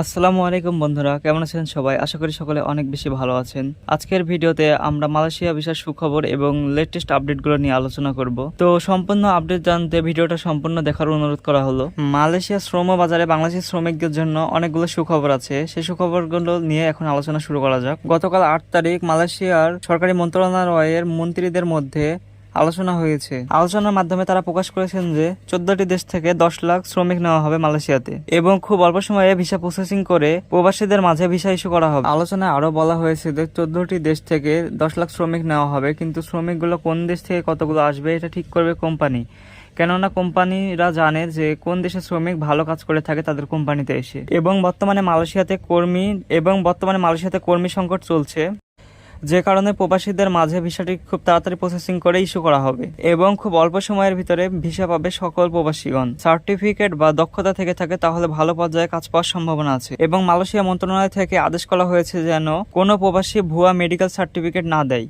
আসসালামু আলাইকুম বন্ধুরা, কেমন আছেন সবাই? আশা করি সকলে অনেক বেশি ভালো আছেন। আজকের ভিডিওতে আমরা মালয়েশিয়া ভিসার সুখবর এবং লেটেস্ট আপডেটগুলো নিয়ে আলোচনা করব। তো সম্পূর্ণ আপডেট জানতে ভিডিওটা সম্পূর্ণ দেখার অনুরোধ করা হলো। মালয়েশিয়া শ্রম বাজারে বাংলাদেশি শ্রমিকদের জন্য অনেকগুলো সুখবর আছে। সেই সুখবরগুলো নিয়ে এখন আলোচনা শুরু করা যাক। গতকাল আট তারিখ মালয়েশিয়ার সরকারি মন্ত্রণালয়ের মন্ত্রীদের মধ্যে আলোচনা হয়েছে। আলোচনার মাধ্যমে তারা প্রকাশ করেছেন যে, চোদ্দটি দেশ থেকে দশ লাখ শ্রমিক নেওয়া হবে মালয়েশিয়াতে এবং খুব অল্প সময়ে ভিসা প্রসেসিং করে প্রবাসীদের মাঝে ভিসা ইস্যু করা হবে। আলোচনায় আরও বলা হয়েছে যে, চোদ্দটি দেশ থেকে দশ লাখ শ্রমিক নেওয়া হবে, কিন্তু শ্রমিকগুলো কোন দেশ থেকে কতগুলো আসবে এটা ঠিক করবে কোম্পানি। কেননা কোম্পানিরা জানে যে, কোন দেশের শ্রমিক ভালো কাজ করে থাকে তাদের কোম্পানিতে এসে। এবং বর্তমানে মালয়েশিয়াতে কর্মী এবং বর্তমানে মালয়েশিয়াতে কর্মী সংকট চলছে। যে কারণে প্রবাসীদের মাঝে ভিসাটি খুব তাড়াতাড়ি প্রসেসিং করে ইস্যু করা হবে এবং খুব অল্প সময়ের ভিতরে ভিসা পাবে সকল প্রবাসীগণ। সার্টিফিকেট বা দক্ষতা থেকে থাকে তাহলে ভালো পর্যায়ে কাজ পাওয়ার সম্ভাবনা আছে। এবং মালয়েশিয়া মন্ত্রণালয় থেকে আদেশ করা হয়েছে যেন কোনো প্রবাসী ভুয়া মেডিকেল সার্টিফিকেট না দেয়।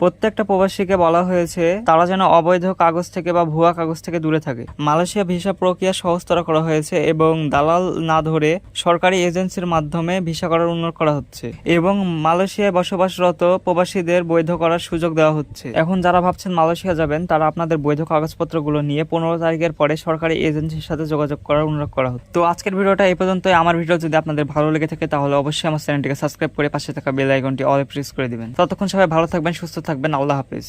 প্রত্যেকটা প্রবাসীকে বলা হয়েছে, তারা যেন অবৈধ কাগজ থেকে বা ভুয়া কাগজ থেকে দূরে থাকে। মালয়েশিয়া ভিসা প্রক্রিয়া সহজতর করা হয়েছে এবং দালাল না ধরে সরকারি এজেন্সির মাধ্যমে ভিসা করার উন্নত করা হচ্ছে এবং মালয়েশিয়ায় বসবাসরত প্রবাসীদের বৈধ করার সুযোগ দেওয়া হচ্ছে। এখন যারা ভাবছেন মালয়েশিয়া যাবেন, তারা আপনাদের বৈধ কাগজপত্রগুলো নিয়ে পনেরো তারিখের পরে সরকারি এজেন্সির সাথে যোগাযোগ করার অনুরোধ করা হচ্ছে। তো আজকের ভিডিওটা এই পর্যন্তই। আমার ভিডিও যদি আপনাদের ভালো লেগে থাকে, তাহলে অবশ্যই আমার চ্যানেলটিকে সাবস্ক্রাইব করে পাশে থাকা বেল আইকনটি অল প্রেস করে দিবেন। ততক্ষণ সবাই ভালো থাকবেন, সুস্থ থাকবেন আল্লাহ হাফিজ।